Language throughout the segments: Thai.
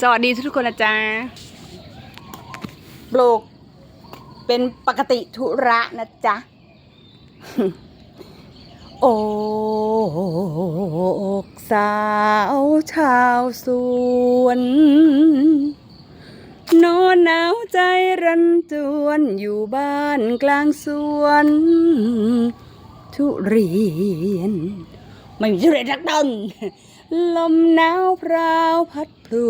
สวัสดีทุกคนนะจ๊ะปลูกเป็นปกติธุระนะจ๊ะ โอกสาวชาวสวน นอนหนาวใจรันจวนอยู่บ้านกลางสวน ทุเรียน ไม่มีทุเรียนักต้น ลมหนาวพราวพัดพลู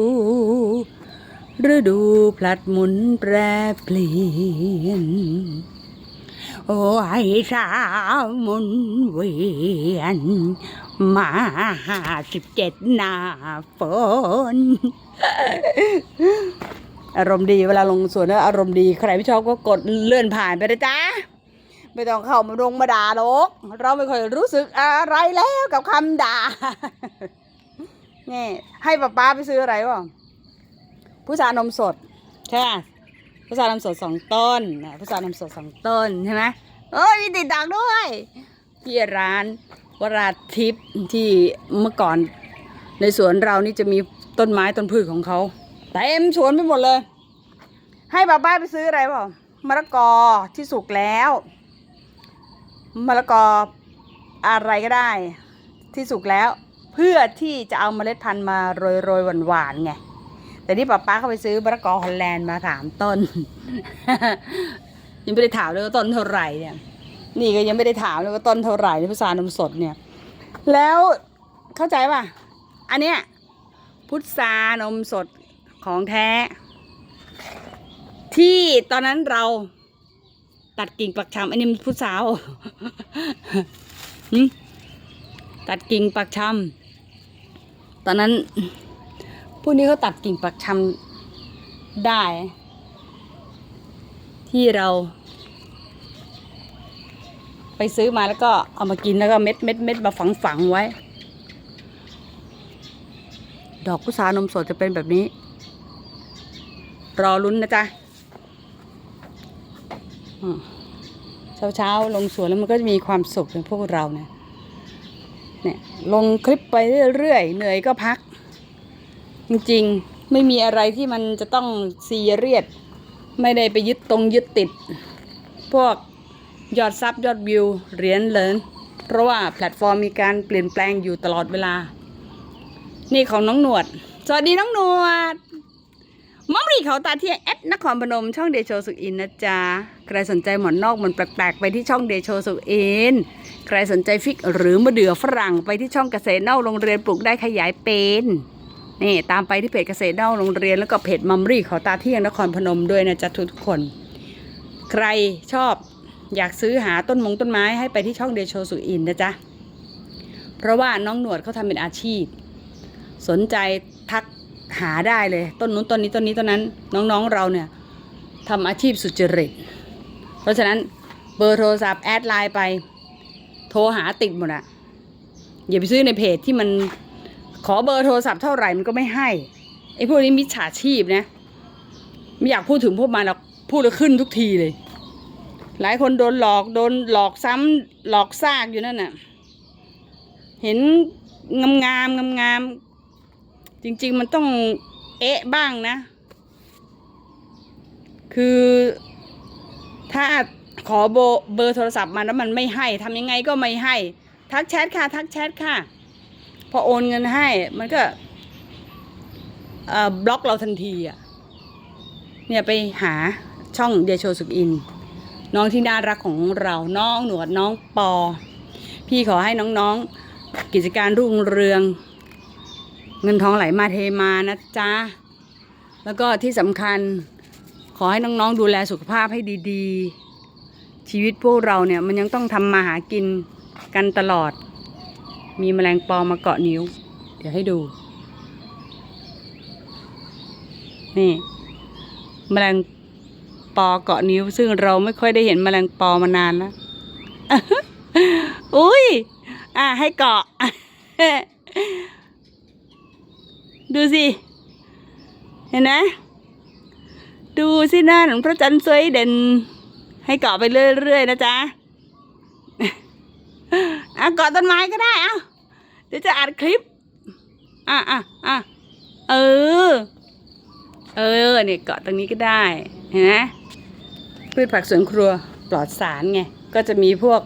ฤดูพลัดหมุนแปรเปลี่ยน โอ้ยสาวหมุนเวียน มาห้าสิบเจ็ดหน้าฝนอารมณ์ดีเวลาลงสวนแล้วอารมณ์ดีใครไม่ชอบก็กดเลื่อนผ่านไปนะจ๊ะไม่ต้องเข้ามาลงมาด่าหรอก เราไม่ค่อยรู้สึกอะไรแล้วกับคำด่า นี่ให้ป้าป้าไปซื้ออะไรวะผู้ชานมสดใช่ไหมผู้ชานมสดสองต้นนะผู้ชานมสดสองต้นใช่ไหมเอ้ยมีติดดังด้วยที่ร้านวราทิพย์ที่เมื่อก่อนในสวนเรานี่จะมีต้นไม้ต้นพืชของเขาเต็มสวนไปหมดเลย ให้ป้าป้าไปซื้ออะไรเปล่ามะละกอที่สุกแล้วมะละกออะไรก็ได้ ที่สุกแล้ว เพื่อที่จะเอาเมล็ดพันธุ์มาโรยโรยหวานๆไงแต่นี่ป้าป้าเขาไปซื้อมะละกอฮอลแลนด์มาสามต้น ยังไม่ได้ถามเลยว่าต้นเท่าไหร่เนี่ย นี่ก็ยังไม่ได้ถามเลยว่าต้นเท่าไหร่ในพุทรานมสดเนี่ย แล้วเข้าใจป่ะ อันเนี้ยพุทรานมสดของแท้ ที่ตอนนั้นเราตัดกิ่งปักชำอันนี้มันพุทราวตัดกิ่งปักชำ ตอนนั้นพวกนี้เขาตัดกิ่งปักชำได้ ที่เรา ไปซื้อมาแล้วก็เอามากินแล้วก็เม็ดเม็ดเม็ดมาฝังฝังไว้ ดอกพุทรานมสดจะเป็นแบบนี้ รอลุ้นนะจ๊ะเช้าเช้าๆลงสวนแล้วมันก็จะมีความสุขในพวกเราเนี่ยเนี่ย ลงคลิปไปเรื่อยๆ เหนื่อยก็พัก จริงๆ ไม่มีอะไรที่มันจะต้องซีเรียส ไม่ได้ไปยึดตรงยึดติด พวกยอดซับยอดวิวเหรียญเหรินเพราะว่าแพลตฟอร์มมีการเปลี่ยนแปลงอยู่ตลอดเวลา นี่ของน้องหนวด สวัสดีน้องหนวด มอมรีเขาตาเที่ยงแอดนครพนมช่องเดโชสุอินนะจ๊ะ ใครสนใจหมอนนอกหมอนแปลกๆ ไปที่ช่องเดโชสุอิน ใครสนใจฟิกหรือมะเดื่อฝรั่งไปที่ช่องเกษตรเน่าโรงเรียนปลูกได้ขยายเป็นนี่ตามไปที่เพจเกษตรเน่าโรงเรียนแล้วก็เพจมัมรี่เขาตาเที่ยงนครพนมด้วยนะจ๊ะทุกๆคน ใครชอบอยากซื้อหาต้นมงต้นไม้ให้ไปที่ช่องเดโชสุอินนะจ๊ะ เพราะว่าน้องหนวดเขาทำเป็นอาชีพ สนใจทัก หาได้เลย ต้นนู้นต้นนี้ต้นนี้ต้นนั้น น้องๆเราเนี่ยทำอาชีพสุจริต เพราะฉะนั้นเบอร์โทรศัพท์แอดไลน์ไป โทรหาติดหมดอะอย่าไปซื้อในเพจที่มันขอเบอร์โทรศัพท์เท่าไหร่มันก็ไม่ให้ไอ้พวกนี้มิจฉาชีพนะ ไม่อยากพูดถึงพวกมันหรอกพูดแล้วขึ้นทุกทีเลย หลายคนโดนหลอกโดนหลอกซ้ำหลอกซากอยู่นั่นน่ะ เห็นงามงามงามงาม จริง ๆ มันต้องเอ๊ะบ้างนะ คือถ้าขอเบอร์เบอร์โทรศัพท์มาแล้วมันไม่ให้ทำยังไงก็ไม่ให้ ทักแชทค่ะ ทักแชทค่ะ พอโอนเงินให้ มันก็บล็อกเราทันทีอะ เนี่ยไปหาช่องเดโชสุกอิน น้องที่น่ารักของเราน้องหนวดน้องปอ พี่ขอให้น้องๆ กิจการรุ่งเรือง เงินทองไหลมาเทมานะจ๊ะ แล้วก็ที่สำคัญขอให้น้องๆดูแลสุขภาพให้ดีๆ ชีวิตพวกเราเนี่ยมันยังต้องทำมาหากินกันตลอด มีแมลงปอมาเกาะนิ้ว เดี๋ยวให้ดู นี่ แมลงปอเกาะนิ้ว ซึ่งเราไม่ค่อยได้เห็นแมลงปอมานานแล้ว อุ้ย อะให้เกาะ ดูสิ เห็นไหมดูสิหน้าหนพระจันทร์สวยเด่น ให้เกาะไปเรื่อยๆนะจ๊ะอะเกาะต้นไม้ก็ได้เอ้าเดี๋ยวจะอัดคลิป อะอะอะเออ เออเนี่ยเกาะตรงนี้ก็ได้ เห็นไหมพืชผักสวนครัวปลอดสารไง ก็จะมีพวก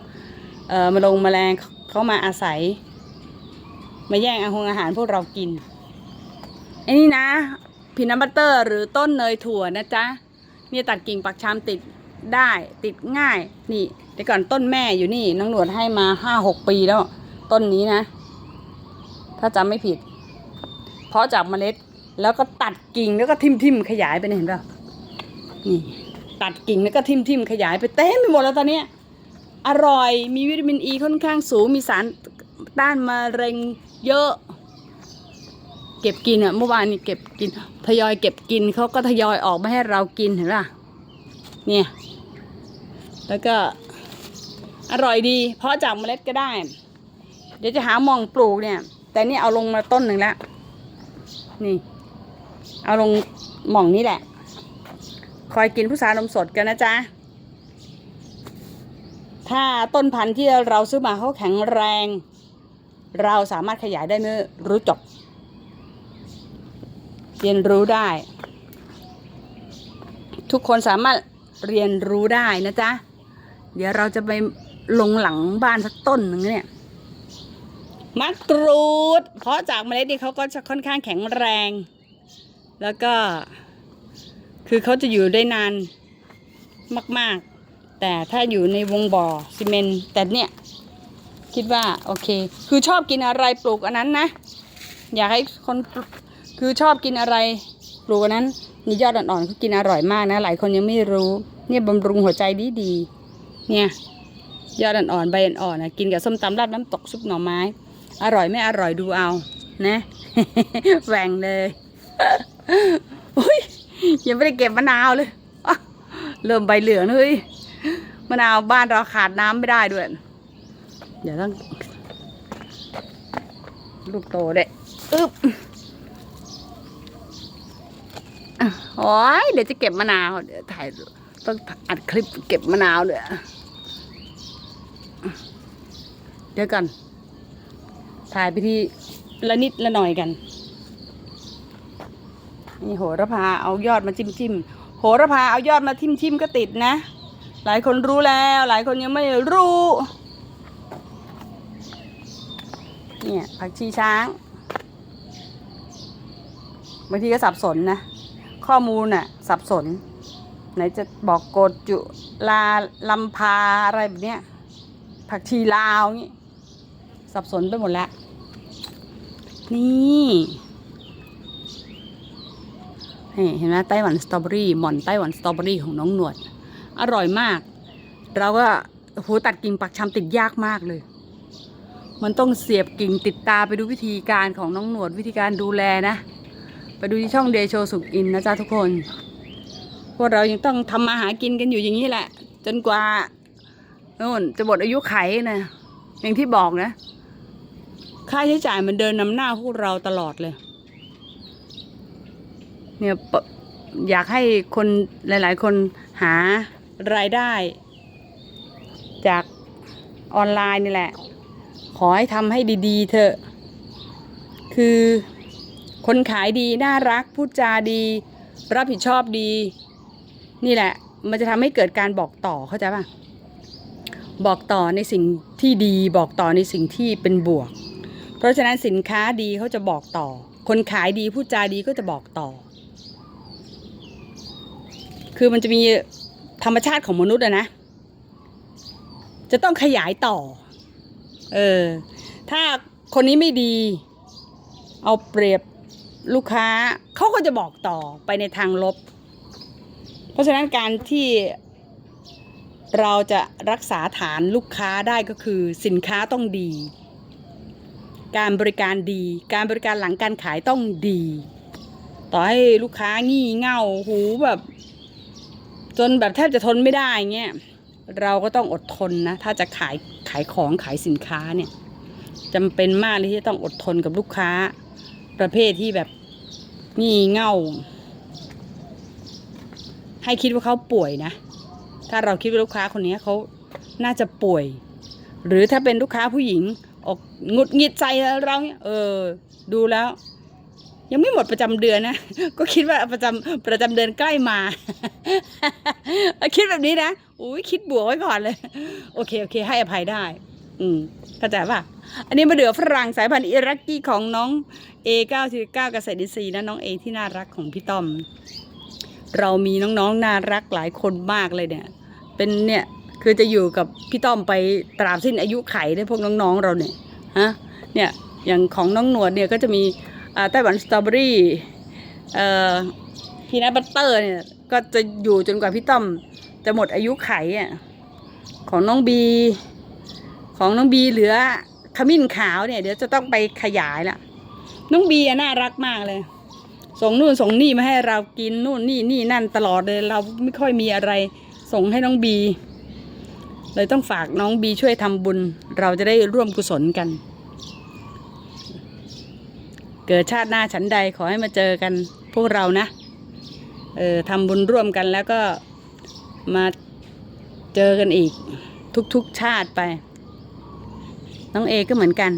เอ่อมาลงแมลงเขามาอาศัย มาแย่งอาหงอาหารพวกเรากิน อ้นี่นะพีนัมบัตเตอร์ หรือต้นเนยถั่วนะจ๊ะเนี่ยตัดกิ่งปักชามติดได้ติดง่าย นี่แต่ก่อนต้นแม่อยู่นี่น้องหนวดให้มาห้าหกปีแล้ว ต้นนี้นะ ถ้าจำไม่ผิด เพราะจากเมล็ดแล้วก็ตัดกิ่งแล้วก็ทิ่มทิมขยายไปเห็นเปล่านี่ตัดกิ่งแล้วก็ทิ่มทิมขยายไปเต็มไปหมดแล้วตอนเนี้ยอร่อยมีวิตามินอีค่อนข้างสูงมีสารต้านมะเร็งเยอะ เก็บกินอะเมื่อวานนี้เก็บกิน ทยอยเก็บกินเขาก็ทยอยออกมาให้เรากินเห็นป่ะเนี่ย แล้วก็อร่อยดี เพราะจากเมล็ดก็ได้ เดี๋ยวจะหามองปลูกเนี่ย แต่นี่เอาลงมาต้นหนึ่งแล้ว นี่ เอาลงหม่องนี้แหละ คอยกินพุทรานมสดกันนะจ๊ะ ถ้าต้นพันธุ์ที่เราซื้อมาเขาแข็งแรง เราสามารถขยายได้เมื่อรู้จบ เรียนรู้ได้ ทุกคนสามารถเรียนรู้ได้นะจ๊ะ เดี๋ยวเราจะไปลงหลังบ้านสักต้นหนึ่งเนี่ยมะกรูด เพราะจากเมล็ดนี่เขาก็จะค่อนข้างแข็งแรง แล้วก็ คือเขาจะอยู่ได้นานมาก ๆ แต่ถ้าอยู่ในวงบ่อซีเมนต์แต่เนี่ยคิดว่าโอเค คือชอบกินอะไรปลูกอันนั้นนะ อยากให้คน คือชอบกินอะไรปลูกอันนั้นนี่ยอดอ่อนๆเขากินอร่อยมากนะ หลายคนยังไม่รู้ เนี่ยบำรุงหัวใจดีดีๆเนี่ยยอดอ่อนๆใบอ่อนๆนะกินกับส้มตำราดน้ำตกซุปหน่อไม้ อร่อยไม่อร่อยดูเอานะแหวงเลยอุ้ยยังไม่ได้เก็บมะนาวเลยเริ่มใบเหลืองเลยมะนาวบ้านเราขาดน้ำไม่ได้ด้วย เดี๋ยวต้องลูกโตเด้อึบ โอ้ยเดี๋ยวจะเก็บมะนาวเดี๋ยวถ่ายต้องอัดคลิปเก็บมะนาวด้วยเดี๋ยวกันถ่ายไปที่ละนิดละหน่อยกันนี่โหระพาเอายอดมาจิ้มจิ้มโหระพาเอายอดมาทิ่มทิมก็ติดนะ หลายคนรู้แล้ว หลายคนยังไม่รู้ เนี่ยผักชีช้างบางทีก็สับสนนะ ข้อมูลน่ะสับสน ไหนจะบอกโกดจุลาลำพาอะไรแบบเนี้ยผักชีลาวงี้สับสนไปหมดแล้วนี่นี่เห็นไหมไต้หวันสตรอเบอรี่หม่อนไต้หวันสตรอเบอรี่ของน้องหนวด อร่อยมาก เราก็โหตัดกิ่งปักชำติดยากมากเลย มันต้องเสียบกิ่งติดตาไปดูวิธีการของน้องหนวดวิธีการดูแลนะ ไปดูที่ช่องเดโชสุกอินนะจ๊ะทุกคน พวกเรายังต้องทำมาหากินกันอยู่อย่างนี้แหละ จนกว่าโน่นจะหมดอายุไขนะอย่างที่บอกนะ ค่าใช้จ่ายมันเดินนำหน้าพวกเราตลอดเลย เนี่ยอยากให้คนหลาย ๆ คนหารายได้ จากออนไลน์นี่แหละ ขอให้ทำให้ดี ๆ เถอะ คือ คนขายดีน่ารักพูดจาดี รับผิดชอบดี นี่แหละ มันจะทำให้เกิดการบอกต่อเข้าใจป่ะบอกต่อในสิ่งที่ดีบอกต่อในสิ่งที่เป็นบวก เพราะฉะนั้นสินค้าดีเขาจะบอกต่อ คนขายดีพูดจาดีก็จะบอกต่อ คือมันจะมีธรรมชาติของมนุษย์อะนะ จะต้องขยายต่อ เออ ถ้าคนนี้ไม่ดี เอาเปรียบ ลูกค้าเขาก็จะบอกต่อไปในทางลบ เพราะฉะนั้นการที่เราจะรักษาฐานลูกค้าได้ก็คือสินค้าต้องดี การบริการดี การบริการหลังการขายต้องดี ต่อให้ลูกค้างี่เง่าหูแบบ จนแบบแทบจะทนไม่ได้เงี้ยเราก็ต้องอดทนนะ ถ้าจะขายขายของขายสินค้าเนี่ยจำเป็นมากเลยที่จะต้องอดทนกับลูกค้า ประเภทที่แบบงี่เง่า ให้คิดว่าเขาป่วยนะ ถ้าเราคิดว่าลูกค้าคนนี้เขาน่าจะป่วย หรือถ้าเป็นลูกค้าผู้หญิง ออกงุดหงิดใจเราเนี่ยเออ ดูแล้ว ยังไม่หมดประจำเดือนนะ ก็คิดว่าประจำประจำเดือนใกล้มา คิดแบบนี้นะอุ้ยคิดบวกไว้ก่อนเลย โอเคโอเค ให้อภัยได้ อืมเข้าใจป่ะ อันนี้มาเดือฝรั่งสายพันธุ์อิรักกี้ของน้อง A99 เกษตรอินทรีย์นะน้องเอที่น่ารักของพี่ต้อม เรามีน้องๆน่ารักหลายคนมากเลยเนี่ย เป็นเนี่ยคือจะอยู่กับพี่ต้อมไปตราบสิ้นอายุไขได้พวกน้องๆเราเนี่ยฮะเนี่ยอย่างของน้องหนวดเนี่ยก็จะมีอ่าไต้หวันสตรอเบอรี่เอ่อพีนัทบัตเตอร์เนี่ยก็จะอยู่จนกว่าพี่ต้อมจะหมดอายุไขอะของน้องบี ของน้องบีเหลือขมิ้นขาวเนี่ย เดี๋ยวจะต้องไปขยายละน้องบีน่ารักมากเลย ส่งนู่นส่งนี่มาให้เรากินนู่นนี่นี่นั่นตลอดเลยเราไม่ค่อยมีอะไร ส่งให้น้องบี เลยต้องฝากน้องบีช่วยทำบุญ เราจะได้ร่วมกุศลกัน เกิดชาติหน้าฉันใดขอให้มาเจอกันพวกเรานะเออทำบุญร่วมกันแล้วก็มาเจอกันอีกทุกๆชาติไป น้องเอก็เหมือนกัน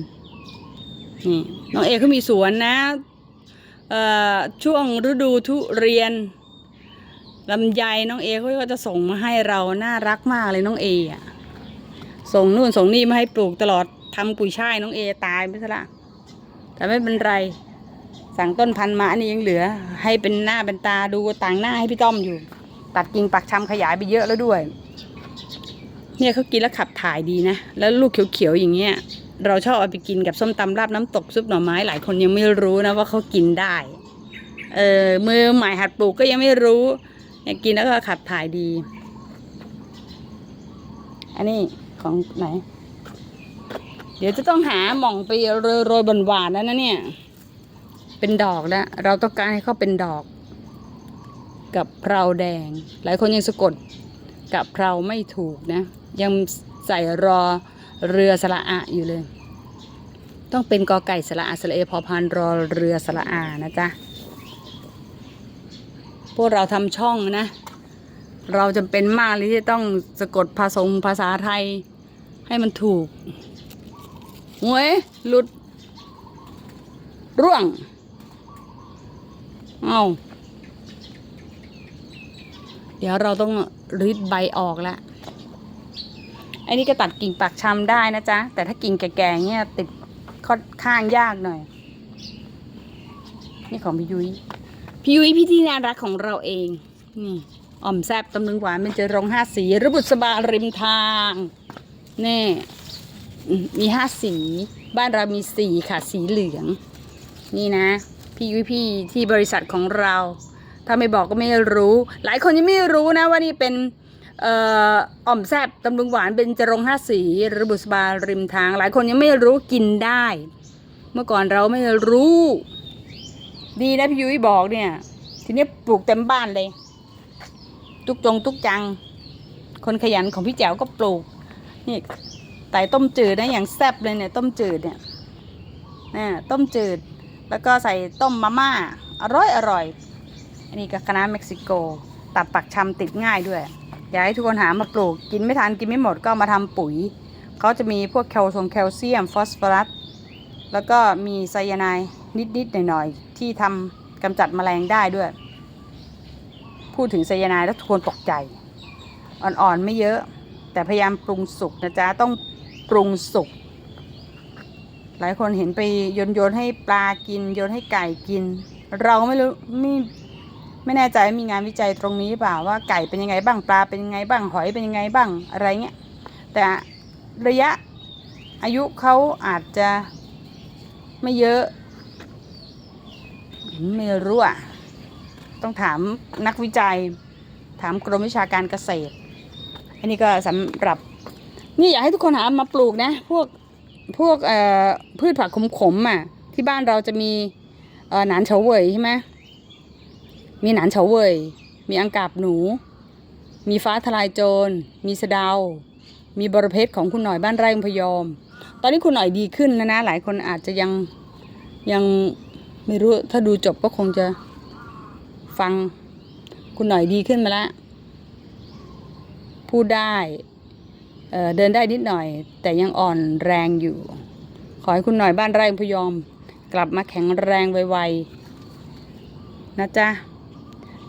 นี่น้องเอเขามีสวนนะช่วงฤดูทุเรียนลำไยน้องเอเขาก็จะส่งมาให้เราน่ารักมากเลยน้องเออะส่งนู่นส่งนี่มาให้ปลูกตลอดทำกุยช่ายน้องเอตายไปซะละแต่ไม่เป็นไร สั่งต้นพันธุ์มาอันนี้ยังเหลือ ให้เป็นหน้าเป็นตาดูต่างหน้าให้พี่ต้อมอยู่ ตัดกิ่งปักชำขยายไปเยอะแล้วด้วย เนี่ยเขากินแล้วขับถ่ายดีนะ แล้วลูกเขียวๆอย่างเงี้ย เราชอบเอาไปกินกับส้มตำราบน้ำตกซุปหน่อไม้หลายคนยังไม่รู้นะว่าเขากินได้ เออมือใหม่หัดปลูกก็ยังไม่รู้เนี่ยกินแล้วก็ขับถ่ายดี อันนี้ของไหน เดี๋ยวจะต้องหาหม่องไปโรยโรยบนหวานๆแล้วนะเนี่ย เป็นดอกแล้วเราต้องการให้เขาเป็นดอก กับเพราแดง หลายคนยังสะกด กับเพราไม่ถูกนะ ยังใส่รอเรือสระอะอยู่เลย ต้องเป็นกอไก่สระอาสระเอพอพานรอเรือสระอานะจ๊ะพวกเราทำช่องนะ เราจำเป็นมากเลยที่ต้องสะกดภาษงภาษาไทยให้มันถูกหวยหลุด ร่วง เอา เดี๋ยวเราต้องริดใบออกแล้วไอ้นี่ก็ตัดกิ่งปากชำได้นะจ๊ะ แต่ถ้ากิ่งแก่ๆเนี่ยติดค่อนข้างยากหน่อย นี่ของพี่ยุ้ยพี่ยุ้ยพี่ที่น่ารักของเราเอง นี่อ่อมแซบตำลึงหวานเป็นเจอรงห้าสีระบุษบาริมทางนี่มีห้าสี บ้านเรามีสีค่ะสีเหลือง นี่นะ พี่ยุ้ยพี่ที่บริษัทของเรา ถ้าไม่บอกก็ไม่รู้ หลายคนยังไม่รู้นะว่านี่เป็นอ่ออ่อมแซบตำลึงหวานเป็นจรงห้าสีหระบุษบาริมทาง หลายคนยังไม่รู้กินได้ เมื่อก่อนเราไม่รู้ ดีนะพี่ยุ้ยบอกเนี่ย ทีนี้ปลูกเต็มบ้านเลย ทุกจงทุกจัง คนขยันของพี่แจ๋วก็ปลูกนี่ไต่ต้มจืดนะอย่างแซบเลยเนี่ยต้มจืดเนี่ยนะต้มจืด แล้วก็ใส่ต้มมาม่าอร่อยอร่อย อันนี้ก็คณะน้าเม็กซิโก ตัดปักชำติดง่ายด้วย อยากให้ทุกคนหามาปลูก กินไม่ทันกินไม่หมดก็มาทำปุ๋ย เขาจะมีพวกแคลซงแคลเซียม ฟอสฟอรัส แล้วก็มีไซยาไนด์นิดๆหน่อยๆที่ทำกำจัดแมลงได้ด้วย พูดถึงไซยาไนด์แล้วทุกคนตกใจ อ่อนๆไม่เยอะ แต่พยายามปรุงสุกนะจ๊ะ ต้องปรุงสุกหลายคนเห็นไปโยนโยนๆให้ปลากินโยนให้ไก่กิน เราไม่รู้ไม่ ไม่แน่ใจว่ามีงานวิจัยตรงนี้หรือเปล่าว่าไก่เป็นยังไงบ้างปลาเป็นยังไงบ้างหอยเป็นยังไงบ้างอะไรเงี้ยแต่ระยะอายุเขาอาจจะไม่เยอะไม่รู้อะต้องถามนักวิจัย ถามกรมวิชาการเกษตร อันนี้ก็สำหรับ นี่อยากให้ทุกคนหามาปลูกนะ พวกพวกเอ่อพืชผักขมๆอะที่บ้านเราจะมีเออหนานเฉาเว่ยใช่ไหม มีหนานเฉาเว่ย มีอังกาบหนู มีฟ้าทลายโจร มีสะดาว มีบรเพชรของคุณหน่อยบ้านไร่พยอม ตอนนี้คุณหน่อยดีขึ้นแล้วนะ หลายคนอาจจะยังยังไม่รู้ ถ้าดูจบก็คงจะฟังคุณหน่อยดีขึ้นมาแล้ว พูดได้เเดินได้นิดหน่อย แต่ยังอ่อนแรงอยู่ ขอให้คุณหน่อยบ้านไร่พยอม กลับมาแข็งแรงไวนะจ๊ะ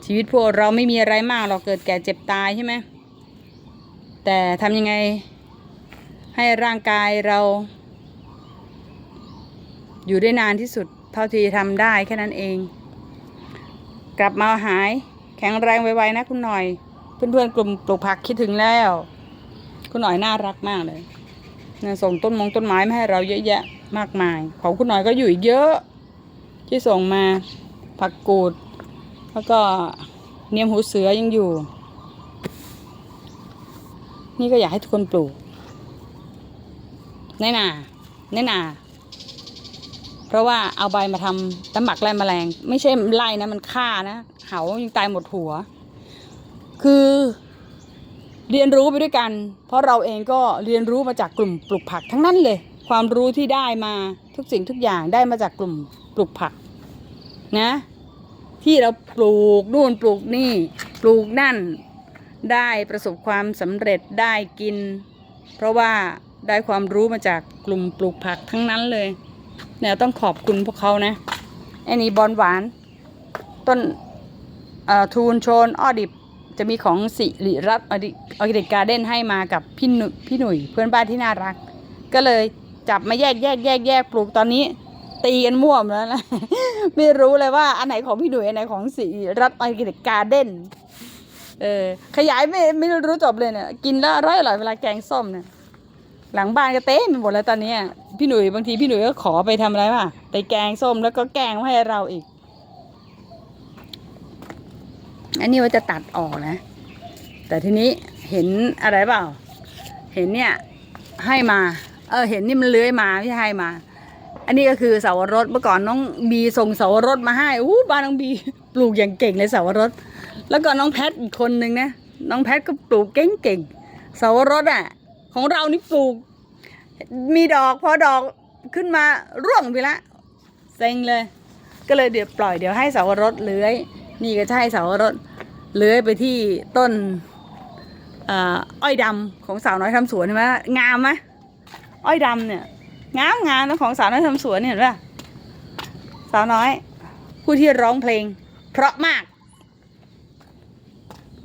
ชีวิตพวกเราไม่มีอะไรมากเราเกิดแก่เจ็บตายใช่ไหมแต่ทำยังไงให้ร่างกายเรา อยู่ได้นานที่สุดเท่าที่ทำได้แค่นั้นเอง กลับมาหายแข็งแรงไวๆนะคุณหน่อย เพื่อนๆกลุ่มปลูกผักคิดถึงแล้ว คุณหน่อยน่ารักมากเลยนะส่งต้นมงต้นไม้มาให้เราเยอะแยะมากมาย ของคุณหน่อยก็อยู่อีกเยอะ ที่ส่งมาผักกูด แล้วก็เนียมหูเสือยังอยู่ นี่ก็อยากให้ทุกคนปลูกแน่นาแน่นา เพราะว่าเอาใบมาทำน้ำหมักไล่แมลง ไม่ใช่ไล่นะมันฆ่านะ เหายังตายหมดหัว คือเรียนรู้ไปด้วยกัน เพราะเราเองก็เรียนรู้มาจากกลุ่มปลูกผักทั้งนั้นเลย ความรู้ที่ได้มาทุกสิ่งทุกอย่างได้มาจากกลุ่มปลูกผักนะ ที่เราปลูกนู่นปลูกนี่ ปลูกนั่น ได้ประสบความสำเร็จได้กิน เพราะว่าได้ความรู้มาจากกลุ่มปลูกผักทั้งนั้นเลย เนี่ยต้องขอบคุณพวกเขานะไอ้นี่บอลหวาน ต้นทูนโชนอ้อดิบจะมีของสิริรัตน์ออร์แกนิกการ์เด้นให้มากับพี่หนุพี่หนุ่ยเพื่อนบ้านที่น่ารัก ก็เลยจับมาแยกแยกแยกแยกปลูกตอนนี้ ตีกันม่วมแล้วนะไม่รู้เลยว่าอันไหนของพี่หนุ่ยอันไหนของสิริรัตน์ออร์แกนิกการเดนเออขยายไม่ไม่รู้จบเลยเนี่ยกินแล้วอร่อยอร่อยเวลาแกงส้มเนี่ยหลังบ้านก็เต็มไปหมดแล้วตอนนี้พี่หนุ่ยบางทีพี่หนุ่ยก็ขอไปทำอะไรป่ะไปแกงส้มแล้วก็แกงให้เราอีก อันนี้ว่าจะตัดออกนะ แต่ทีนี้เห็นอะไรเปล่า เห็นเนี่ยให้มา เออเห็นนี่มันเลื้อยมาไม่ให้มา อันนี้ก็คือเสาวรสเมื่อก่อนน้องบีส่งเสาวรสมาให้อู้บ้านน้องบีปลูกอย่างเก่งเลยเสาวรสแล้วก็น้องแพทอีกคนนึงนะน้องแพทก็ปลูกเก่งเก่งๆเสาวรสอะ ของเรานี่ปลูก มีดอกพอดอกขึ้นมาร่วงไปละเซ็งเลย ก็เลยเดี๋ยวปล่อยเดี๋ยวให้เสาวรสเลื้อย นี่ก็ให้เสาวรสเลื้อยไปที่ต้นอ้อยดำของสาวน้อยทำสวนเห็นไหมงามไหมอ้อยดำเนี่ย งามงามนของสาวน้อยทำสวนเนี่ยเห็นป่ะสาวน้อย ผู้ที่ร้องเพลง เพราะมาก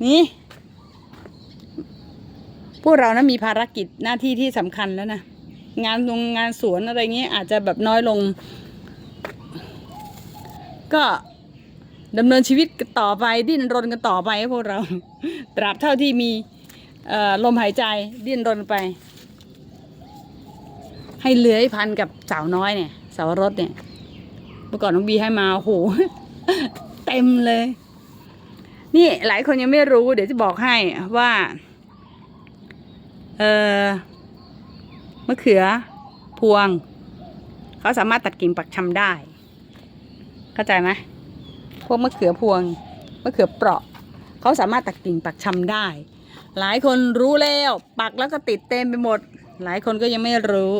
นี่ พวกเรานะมีภารกิจหน้าที่ที่สำคัญแล้วนะ งานโรงงานสวนอะไรเงี้ยอาจจะแบบน้อยลง ก็ดำเนินชีวิตต่อไปดิ้นรนกันต่อไปพวกเรา ตราบเท่าที่มีลมหายใจดิ้นรนไป ให้เลื้อยพันกับสาวน้อยเนี่ยสาวรสเนี่ยเมื่อก่อนน้องบีให้มาโอ้โหเต็มเลย นี่หลายคนยังไม่รู้ เดี๋ยวจะบอกให้ว่าเออมะเขือพวง เขาสามารถตัดกิ่งปักชำได้ เข้าใจไหมพวกมะเขือพวงมะเขือเปราะ เขาสามารถตัดกิ่งปักชำได้ หลายคนรู้แล้ว ปักแล้วก็ติดเต็มไปหมด หลายคนก็ยังไม่รู้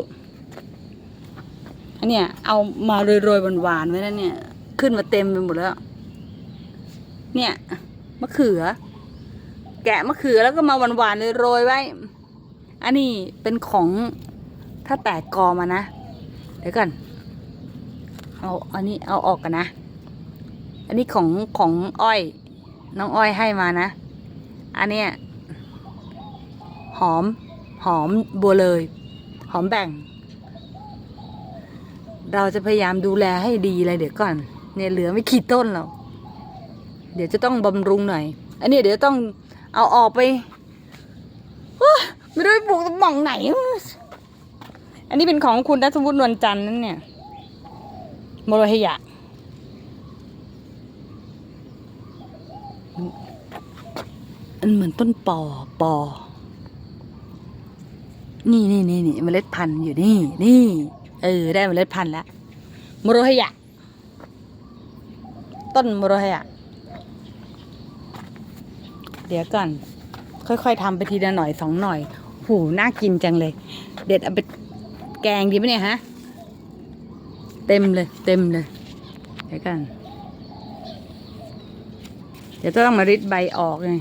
เนี้ยเอามาโรยๆหวานๆไว้แล้วเนี่ย ขึ้นมาเต็มไปหมดแล้ว เนี่ยมะเขือ แกะมะเขือแล้วก็มาหวานๆโรยๆไว้ อันนี้เป็นของถ้าแตกกอมานะ เดี๋ยวก่อนเอาอันนี้เอาออกกันนะ อันนี้ของของอ้อย น้องอ้อยให้มานะ อันเนี้ยหอมหอมบัวเลย หอมแบ่ง เราจะพยายามดูแลให้ดีเลยเดี๋ยวก่อน เนี่ยเหลือไม่กี่ต้นแล้วเดี๋ยวจะต้องบำรุงหน่อย อันนี้เดี๋ยวต้องเอาออกไปไม่รู้ไปปลูกตรงหม่องไหน อันนี้เป็นของคุณนัทวุฒินวลจันทร์นั่นเนี่ยโมโรเฮยะอันเหมือนต้นปอปอ นี่นี่นี่นี่เมล็ดพันธุ์อยู่นี่นี่ เออ ได้เมล็ดพันธุ์แล้วมโรเฮยะ ต้นมโรเฮยะ เดี๋ยวก่อน ค่อยๆทำไปทีละหน่อยสองหน่อย หูน่ากินจังเลย เด็ดเอาไปแกงดีไหมเนี่ยฮะ เต็มเลย เต็มเลย เดี๋ยวกันเดี๋ยวต้องมาริดใบออกไง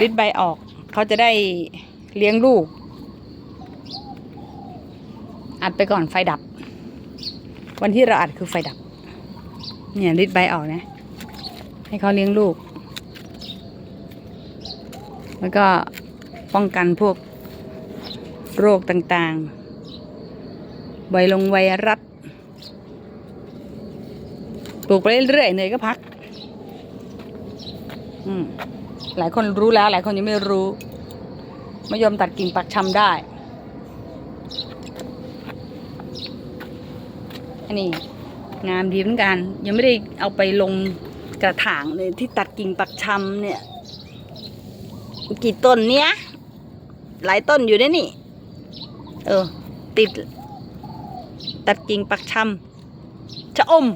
ริดใบออก เขาจะได้เลี้ยงลูก อัดไปก่อนไฟดับ วันที่เราอัดคือไฟดับ เนี่ยริดใบออกนะ ให้เขาเลี้ยงลูก แล้วก็ป้องกันพวกโรคต่างๆ ไวลงไวรัสปลูกไปเรื่อยๆเหนื่อยก็พัก อืมหลายคนรู้แล้ว หลายคนยังไม่รู้มะยมตัดกิ่งปักชำได้ อันนี้งามดีเหมือนกัน ยังไม่ได้เอาไปลงกระถางเลยที่ตัดกิ่งปักชำเนี่ย กี่ต้นเนี้ย หลายต้นอยู่ด้วยนี่ เออ ติด ตัดกิ่งปักชำชะอม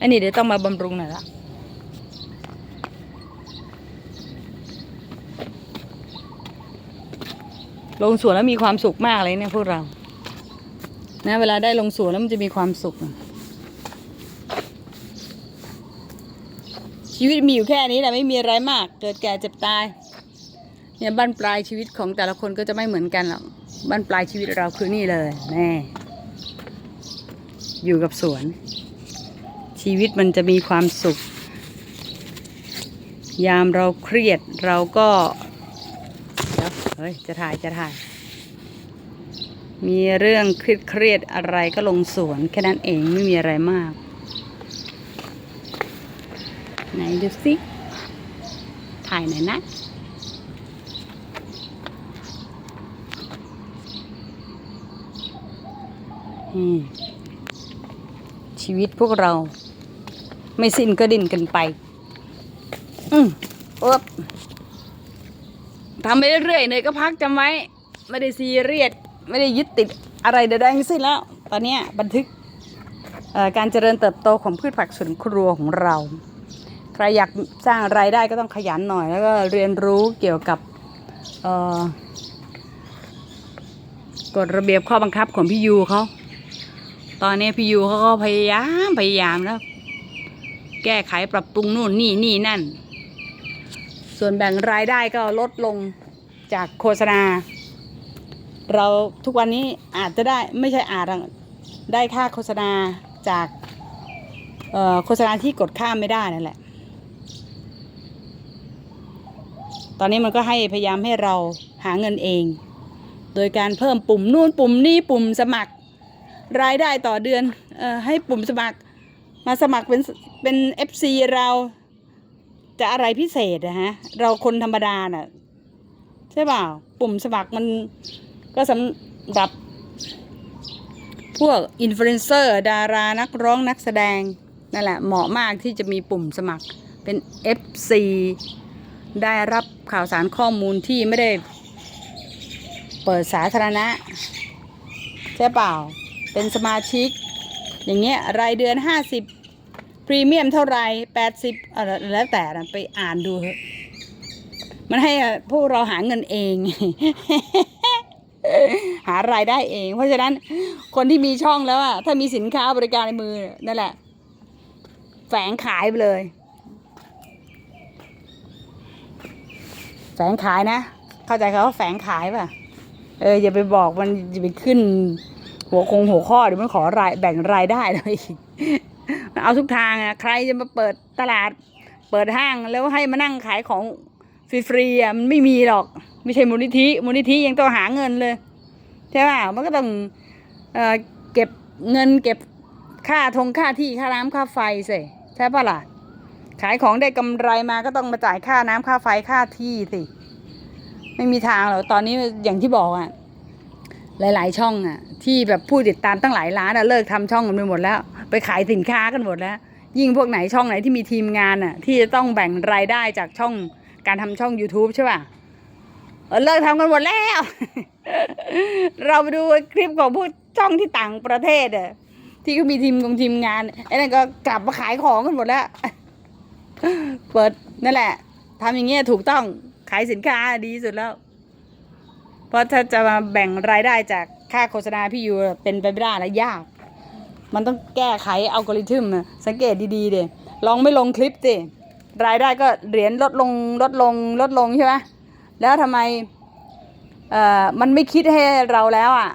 อันนี้เดี๋ยวต้องมาบำรุงหน่อยละลงสวนแล้วมีความสุขมากเลยเนี่ยพวกเรา นะเวลาได้ลงสวนแล้วมันจะมีความสุข ชีวิตมีอยู่แค่นี้แหละไม่มีอะไรมาก เกิดแก่เจ็บตาย เนี่ยบ้านปลายชีวิตของแต่ละคนก็จะไม่เหมือนกันหรอกบ้านปลายชีวิตเราคือนี่เลยแน่อยู่กับสวน ชีวิตมันจะมีความสุข ยามเราเครียดเราก็เดี๋ยวเฮ้ยจะถ่ายจะถ่าย มีเรื่องเครียดเครียดๆอะไรก็ลงสวน แค่นั้นเองไม่มีอะไรมาก ไหนดูสิ ถ่ายหน่อยนะชีวิตพวกเรา ไม่สิ้นก็ดิ้นกันไป อืมอ๊บทำไปเรื่อยๆเนยก็พักจำไว้ ไม่ได้ซีเรียส ไม่ได้ยึดติดอะไรใดๆทั้งสิ้นแล้ว ตอนนี้บันทึกการเจริญเติบโตของพืชผักสวนครัวของเรา ใครอยากสร้างรายได้ก็ต้องขยันหน่อย แล้วก็เรียนรู้เกี่ยวกับกฎระเบียบข้อบังคับของพี่ยูเขา ตอนนี้พี่ยูเขาก็พยายามพยายามแล้ว แก้ไขปรับปรุงนู่นนี่นี่นั่น ส่วนแบ่งรายได้ก็ลดลงจากโฆษณา เราทุกวันนี้อาจจะได้ไม่ใช่อาจได้ค่าโฆษณาจากโฆษณาที่กดข้ามไม่ได้นั่นแหละ ตอนนี้มันก็ให้พยายามให้เราหาเงินเอง โดยการเพิ่มปุ่มนู่นปุ่มนี่ปุ่มสมัคร รายได้ต่อเดือนออให้ปุ่มสมัคร มาสมัครเป็นเป็น FC เราจะอะไรพิเศษนะฮะ เราคนธรรมดาน่ะ ใช่เปล่า ปุ่มสมัครมัน ก็สำหรับ พวกอินฟลูเอนเซอร์ดารานักร้องนักแสดงนั่นแหละเหมาะมากที่จะมีปุ่มสมัครเป็น FC ได้รับข่าวสารข้อมูลที่ไม่ได้เปิดสาธารณะ ใช่เปล่า เป็นสมาชิก อย่างเงี้ยรายเดือน 50 พรีเมียมเท่าไร80อะไรแล้วแต่นะไปอ่านดู มันให้พวกเราหาเงินเอง หารายได้เอง เพราะฉะนั้นคนที่มีช่องแล้วอะถ้ามีสินค้าบริการในมือนั่นแหละ แฝงขายไปเลย แฝงขายนะ เข้าใจเขาว่าแฝงขายป่ะ เอออย่าไปบอกมันอย่าไปขึ้น หัวคงหัวข้อเดี๋ยวมันขอรายแบ่งรายได้เลยอีกมันเอาทุกทางอะใครจะมาเปิดตลาด เปิดห้างแล้วให้มานั่งขายของฟรีๆอะมันไม่มีหรอก ไม่ใช่มูลนิธิมูลนิธิยังต้องหาเงินเลยใช่ป่ะมันก็ต้องเอเก็บเงินเก็บค่าทงค่าที่ค่าน้ำค่าไฟสิใช่ป่ะล่ะขายของได้กำไรมาก็ต้องมาจ่ายค่าน้ำค่าไฟค่าที่สิไม่มีทางหรอกตอนนี้อย่างที่บอกอะหลาย ๆ ช่องอะ ที่แบบผู้ติดตามตั้งหลายล้านอะเลิกทำช่องกันไปหมดแล้ว ไปขายสินค้ากันหมดแล้ว ยิ่งพวกไหนช่องไหนที่มีทีมงานอะที่จะต้องแบ่งรายได้จากช่องการทำช่อง YouTube ใช่ป่ะ เออเลิกทำกันหมดแล้ว เราไปดูคลิปของผู้ช่องที่ต่างประเทศอะที่เขามีทีมกองทีมงานไอ้นั่นก็กลับมาขายของกันหมดแล้ว เปิดนั่นแหละทำอย่างเงี้ยถูกต้องขายสินค้าดีสุดแล้ว เพราะถ้าจะมาแบ่งรายได้จากค่าโฆษณาพี่ยูเป็นไปไม่ได้และยาก มันต้องแก้ไขอัลกอริทึมอะสังเกตดีๆเดลองไม่ลงคลิปสิรายได้ก็เหรียญลดลงลดลงลดลงใช่ไหม แล้วทำไมเอ่อมันไม่คิดให้เราแล้วอะ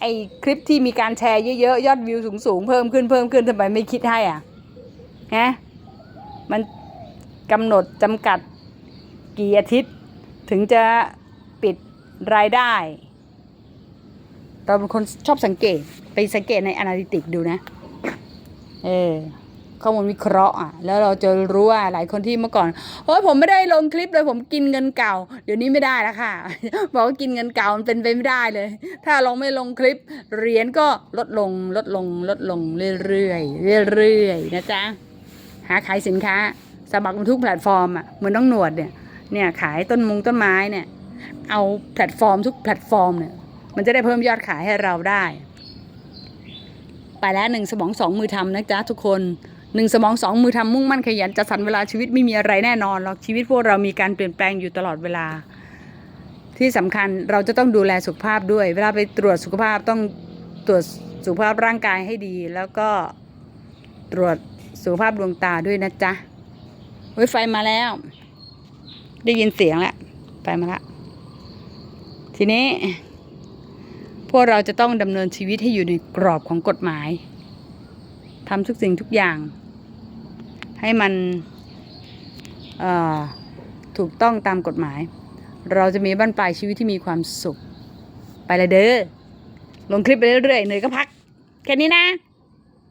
ไอคลิปที่มีการแชร์เยอะๆยอดวิวสูงๆเพิ่มขึ้นเพิ่มขึ้นทำไมไม่คิดให้อะฮะมันกำหนดจำกัดกี่อาทิตย์ ถึงจะปิดรายได้ เราเป็นคนชอบสังเกต ไปสังเกตใน Analytics ดูนะ เออ ข้อมูลวิเคราะห์อะแล้วเราจะรู้ว่าหลายคนที่เมื่อก่อนโอ้ยผมไม่ได้ลงคลิปเลยผมกินเงินเก่า เดี๋ยวนี้ไม่ได้แล้วค่ะบอกว่ากินเงินเก่ามันเป็นไปไม่ได้เลย ถ้าเราไม่ลงคลิปเหรียญก็ลดลงลดลงลดลงเรื่อยๆเรื่อยๆนะจ๊ะหาขายสินค้าสมัครทุกแพลตฟอร์มอะเหมือนน้องหนวดเนี่ยเนี่ยขายต้นมุงต้นไม้เนี่ยเอาแพลตฟอร์มทุกแพลตฟอร์มเนี่ยมันจะได้เพิ่มยอดขายให้เราได้ ไปแล้วหนึ่งสมองสองมือทำนะจ๊ะทุกคน หนึ่งสมองสองมือทำมุ่งมั่นขยันจัดสรรเวลาชีวิตไม่มีอะไรแน่นอนหรอกชีวิตพวกเรามีการเปลี่ยนแปลงอยู่ตลอดเวลา ที่สำคัญเราจะต้องดูแลสุขภาพด้วย เวลาไปตรวจสุขภาพต้องตรวจสุขภาพร่างกายให้ดี แล้วก็ตรวจสุขภาพดวงตาด้วยนะจ๊ะเฮ้ยไฟมาแล้ว ได้ยินเสียงแล้วไฟมาละทีนี้ พวกเราจะต้องดำเนินชีวิตให้อยู่ในกรอบของกฎหมายทำทุกสิ่งทุกอย่าง ให้มันถูกต้องตามกฎหมาย เราจะมีบ้านปลายชีวิตที่มีความสุข ไปเลยเด้อลงคลิปไปเรื่อยๆเหนื่อยก็พัก แค่นี้นะ